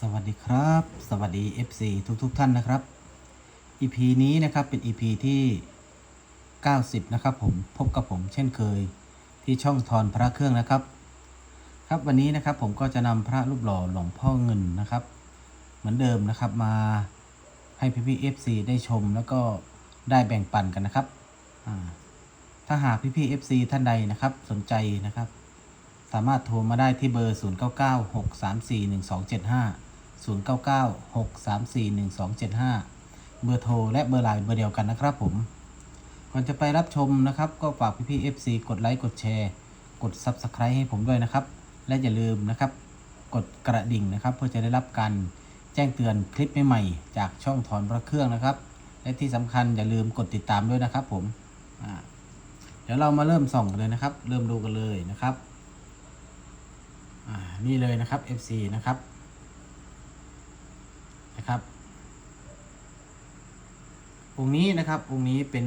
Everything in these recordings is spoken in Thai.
สวัสดีครับ สวัสดี FC ทุกๆทท่านนะครับ EP นี้นะครับเป็น EP ที่ 90 นะครับผมพบกับผมเช่นเคยที่ช่องทอนพระเครื่องนะครับ ครับวันนี้นะครับผมก็จะนำพระรูปหล่อหลวงพ่อเงินนะครับ เหมือนเดิมนะครับมาให้พี่พี่ FC ได้ชมแล้วก็ได้แบ่งปันกันนะครับ ถ้าหากพี่พี่ FC ท่านใดนะครับสนใจนะครับ สามารถโทรมาได้ที่เบอร์ 0996341275 0996341275 เบอร์โทรและเบอร์ไลน์เบอร์เดียวกันนะครับผม ก่อนจะไปรับชมนะครับ ก็ฝากพี่ๆ FC กดไลค์กดแชร์ กด Subscribe ให้ผมด้วยนะครับ และอย่าลืมนะครับ กดกระดิ่งนะครับ เพื่อจะได้รับการแจ้งเตือนคลิปใหม่ๆ จากช่องถอนพระเครื่องนะครับ และที่สำคัญอย่าลืมกดติดตามด้วยนะครับผมเดี๋ยวเรามาเริ่มส่องกันเลยนะครับ เริ่มดูกันเลยนะครับนี่เลยนะครับ FC นะครับ นะครับ องค์นี้นะครับ องค์นี้เป็น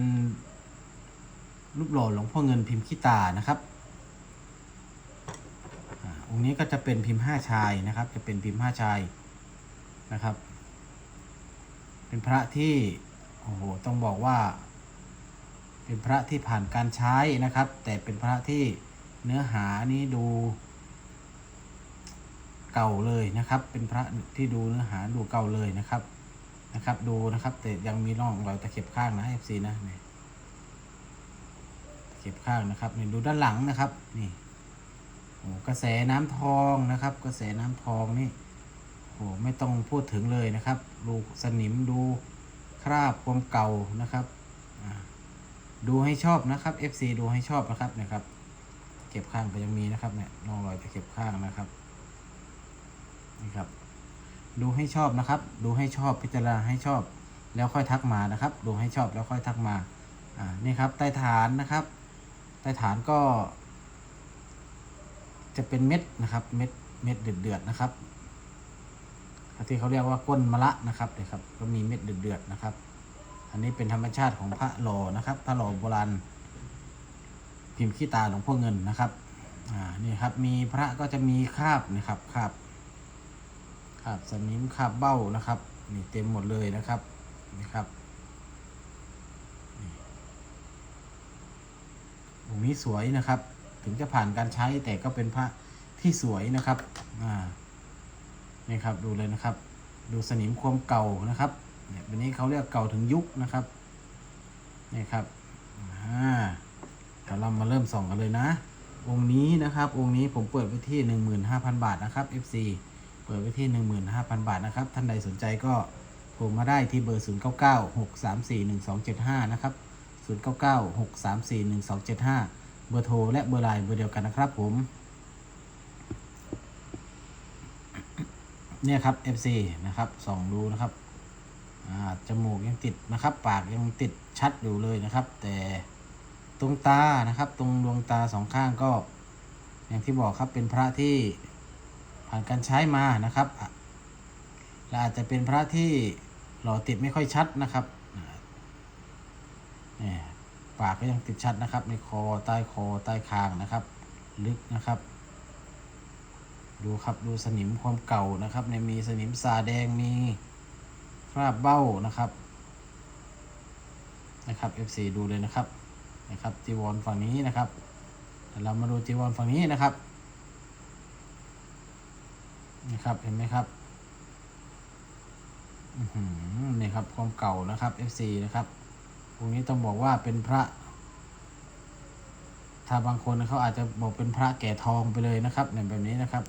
รูปหล่อหลวงพ่อเงินพิมพ์ขี้ตานะครับองค์นี้ก็จะเป็นพิมพ์ห้าชายนะครับ จะเป็นพิมพ์ห้าชายนะครับ เป็นพระที่โอ้โหต้องบอกว่า เป็นพระที่ผ่านการใช้นะครับ แต่เป็นพระที่เนื้อหานี้ดู เก่าเลยนะครับ เป็นพระที่ดูเนื้อหาดูเก่าเลยนะครับนะครับ ดูนะครับ แต่ยังมีร่องรอยตะเข็บข้างนะ FC นะนี่ตะเข็บข้างนะครับนี่ดูด้านหลังนะครับ นี่โอ้กระแสน้ำทองนะครับ กระแสน้ำทองนี่โอ้ไม่ต้องพูดถึงเลยนะครับ ดูสนิมดูคราบความเก่านะครับดูให้ชอบนะครับ FC ดูให้ชอบนะครับนะครับเข็บข้างก็ยังมีนะครับเนี่ยร่องรอยตะเข็บข้างนะครับ นี่ครับ ดูให้ชอบนะครับ ดูให้ชอบพิจารณาให้ชอบ แล้วค่อยทักมานะครับ ดูให้ชอบแล้วค่อยทักมาอ่านี่ครับใต้ฐานนะครับ ใต้ฐานก็ จะเป็นเม็ดนะครับ เม็ดเม็ดเดือดเดือดๆนะครับที่เขาเรียกว่าก้นมะละนะครับเลยครับ ก็มีเม็ดเดือดเดือดๆนะครับ อันนี้เป็นธรรมชาติของพระหล่อนะครับ พระหล่อโบราณพิมพ์ขี้ตาหลวงพ่อเงินนะครับ อ่า นี่ครับ มีพระก็จะมีคราบนะครับคราบ คราบสนิมคาบเบ้านะครับนี่เต็มหมดเลยนะครับนี่ครับองค์นี้สวยนะครับ ถึงจะผ่านการใช้แต่ก็เป็นพระที่สวยนะครับอ่านี่ครับดูเลยนะครับ ดูสนิมความเก่านะครับเนี่ยแบบนี้เขาเรียกเก่าถึงยุคนะครับนี่ครับอ่าเดี๋ยวเรามาเริ่มส่องกันเลยนะ องค์นี้นะครับ องค์นี้ผมเปิดไว้ที่ 15,000 บาทนะครับ FC เปิดไว้ที่ 15,000 บาทนะครับ ท่านใดสนใจก็โทรมาได้ที่เบอร์ 0996341275 นะครับ 0996341275 เบอร์โทรและเบอร์ไลน์เบอร์เดียวกันนะครับผม เนี่ยครับ FC นะครับส่องดูนะครับจมูกยังติดนะครับ ปากยังติดชัดอยู่เลยนะครับ แต่ตรงตานะครับ ตรงดวงตาสองข้างก็ อย่างที่บอกครับเป็นพระที่ ผ่านการใช้มานะครับและอาจจะเป็นพระที่หล่อติดไม่ค่อยชัดนะครับนี่ปากก็ยังติดชัดนะครับ ในคอใต้คอใต้คางนะครับ ลึกนะครับ ดูครับดูสนิมความเก่านะครับ ในมีสนิมสาแดงมีคราบเบ้านะครับนะครับ FC ดูเลยนะครับนะครับจีวรฝั่งนี้นะครับเดี๋ยวเรามาดูจีวรฝั่งนี้นะครับ นะครับ เห็นไหมครับนี่ครับความเก่านะครับ FC นะครับตรงนี้ต้องบอกว่าเป็นพระ ถ้าบางคนเขาอาจจะบอกเป็นพระแก่ทองไปเลยนะครับเนี่ยแบบนี้นะครับ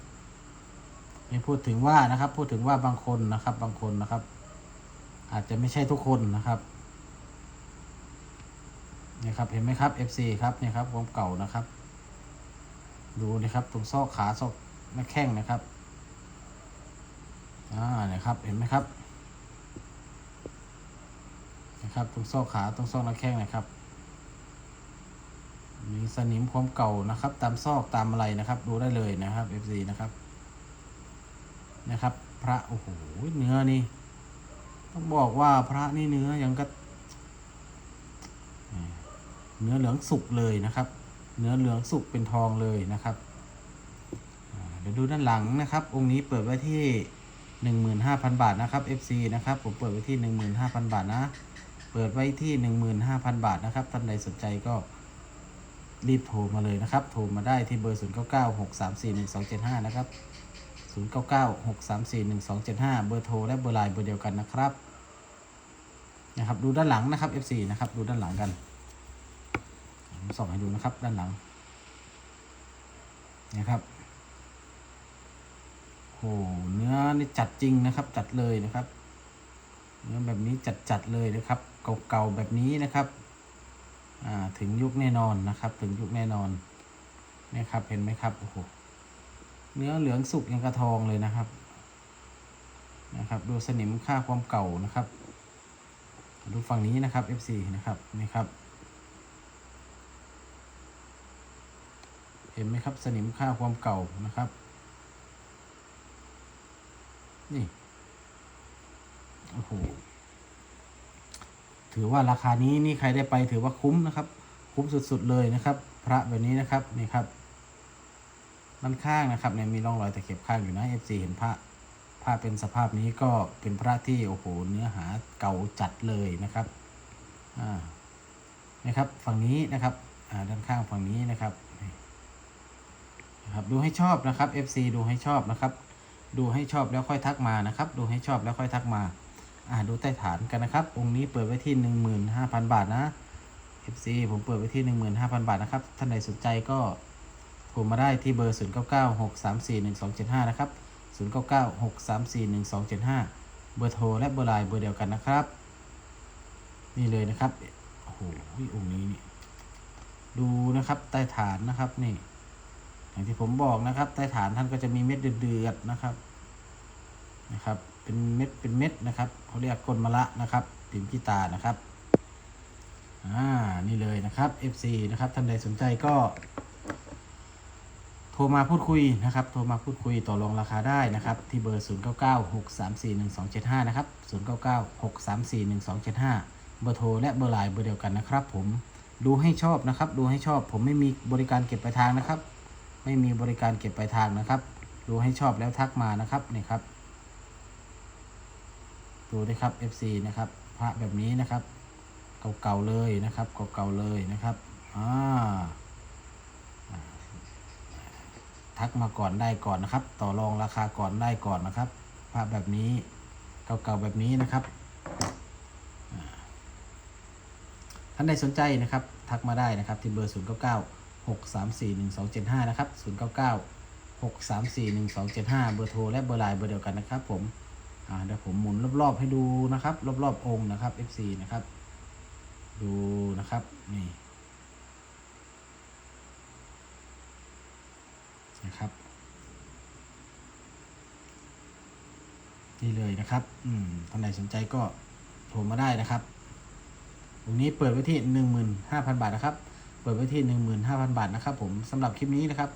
นี่พูดถึงว่านะครับ พูดถึงว่าบางคนนะครับ บางคนนะครับ อาจจะไม่ใช่ทุกคนนะครับนี่ครับ เห็นไหมครับ FC ครับนี่ครับความเก่านะครับ ดูนะครับตรงซอกขาซอกหน้าแข้งนะครับ อ่าเนี่ยครับ เห็นไหมครับ นะครับ ตรงซอกขา ตรงซอกหน้าแข้งนะครับ มีสนิมความเก่านะครับ ตามซอกตามอะไรนะครับ ดูได้เลยนะครับ FC นะครับ นะครับ พระ โอ้โห เนื้อนี่ ต้องบอกว่าพระนี่เนื้อยังก็เนื้อเหลืองสุกเลยนะครับ เนื้อเหลืองสุกเป็นทองเลยนะครับเดี๋ยวดูด้านหลังนะครับ องค์นี้เปิดไว้ที่ 15,000 บาทนะครับ FC นะครับ ผมเปิดไว้ที่ 15,000 บาทนะ เปิดไว้ที่ 15,000 บาทนะครับ ท่านใดสนใจก็รีบโทรมาเลยนะครับ โทรมาได้ที่เบอร์ 0996341275 นะครับ 0996341275 เบอร์โทรและเบอร์ไลน์เบอร์เดียวกันนะครับ นะครับ ดูด้านหลังนะครับ FC นะครับ ดูด้านหลังกันผมส่องให้ดูนะครับ ด้านหลัง นะครับ โอ้เนื้อนี่จัดจริงนะครับ จัดเลยนะครับ เนื้อแบบนี้จัดจัดเลยนะครับ เก่าๆแบบนี้นะครับ อ่าถึงยุคแน่นอนนะครับ ถึงยุคแน่นอนนะครับเห็นไหมครับโอ้โหเนื้อเหลืองสุกยังกระทองเลยนะครับ นะครับดูสนิมค่าความเก่านะครับ ดูฝั่งนี้นะครับ F4 นะครับนี่ครับเห็นไหมครับสนิมค่าความเก่านะครับ นี่ โอ้โห ถือว่าราคานี้นี่ใครได้ไปถือว่าคุ้มนะครับ คุ้มสุดๆเลยนะครับ พระแบบนี้นะครับ นี่ครับ ด้านข้างนะครับเนี่ยมีร่องรอยตะเข็บข้างอยู่นะ FC เห็นพระพระเป็นสภาพนี้ก็เป็นพระที่โอ้โหเนื้อหาเก่าจัดเลยนะครับ อ่า นะครับ ฝั่งนี้นะครับ อ่า ด้านข้างฝั่งนี้นะครับนี่นะครับ ดูให้ชอบนะครับ FC ดูให้ชอบนะครับ ดูให้ชอบแล้วค่อยทักมานะครับ ดูให้ชอบแล้วค่อยทักมา อ่าดูใต้ฐานกันนะครับ องค์นี้เปิดไว้ที่ 15,000 บาทนะ FC ผมเปิดไว้ที่ 15,000 บาทนะครับ ท่านใดสนใจก็โทรมาได้ที่เบอร์ 0996341275 นะครับ 0996341275 เบอร์โทรและเบอร์ไลน์เบอร์เดียวกันนะครับ นี่เลยนะครับ โอ้โหองค์นี้นี่ดูนะครับใต้ฐานนะครับนี่ อย่างที่ผมบอกนะครับใต้ฐานท่านก็จะมีเม็ดเดือดๆนะครับนะครับ เป็นเม็ดเป็นเม็ดนะครับเขาเรียกกลมะละนะครับพิมพ์กีตานะครับอ่านี่เลยนะครับ FC นะครับท่านใดสนใจก็ โทรมาพูดคุยนะครับ โทรมาพูดคุยต่อรองราคาได้นะครับ ที่เบอร์ 0996341275 นะครับ 0996341275 เบอร์โทรและเบอร์ไลน์เบอร์เดียวกันนะครับ ผมดูให้ชอบนะครับ ดูให้ชอบ ผมไม่มีบริการเก็บปลายทางนะครับ ไม่มีบริการเก็บปลายทางนะครับ ดูให้ชอบแล้วทักมานะครับนี่ครับ ดูด้วยครับ FC นะครับ พระแบบนี้นะครับ เก่าๆเลยนะครับเก่าๆเลยนะครับอ่าทักมาก่อนได้ก่อนนะครับ ต่อรองราคาก่อนได้ก่อนนะครับพระแบบนี้เก่าๆแบบนี้นะครับอ่าท่านใดสนใจนะครับ ทักมาได้นะครับที่เบอร์ 0 9 9 6 3 4 1 2 7 5 นะครับ 0 9 9 6 3 4 1 2 7 5 เบอร์โทรและเบอร์ไลน์เบอร์เดียวกันนะครับผมอ่าเดี๋ยวผมหมุนรอบๆให้ดูนะครับ รอบๆองค์นะครับ FC นะครับ ดูนะครับนี่นะครับนี่เลยนะครับ อืมท่านใดสนใจก็โทรมาได้นะครับตรงนี้เปิดไว้ที่ 15,000 บาทนะครับ เปิดไว้ที่ 15,000 บาทนะครับผมสำหรับคลิปนี้นะครับ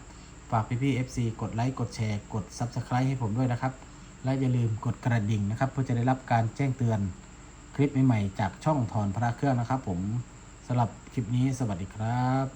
ฝากพี่ๆ FC กดไลค์กดแชร์กด Subscribe ให้ผมด้วยนะครับ และอย่าลืมกดกระดิ่งนะครับ เพื่อจะได้รับการแจ้งเตือนคลิปใหม่ๆจากช่องถอนพระเครื่องนะครับ ผมสำหรับคลิปนี้สวัสดีครับ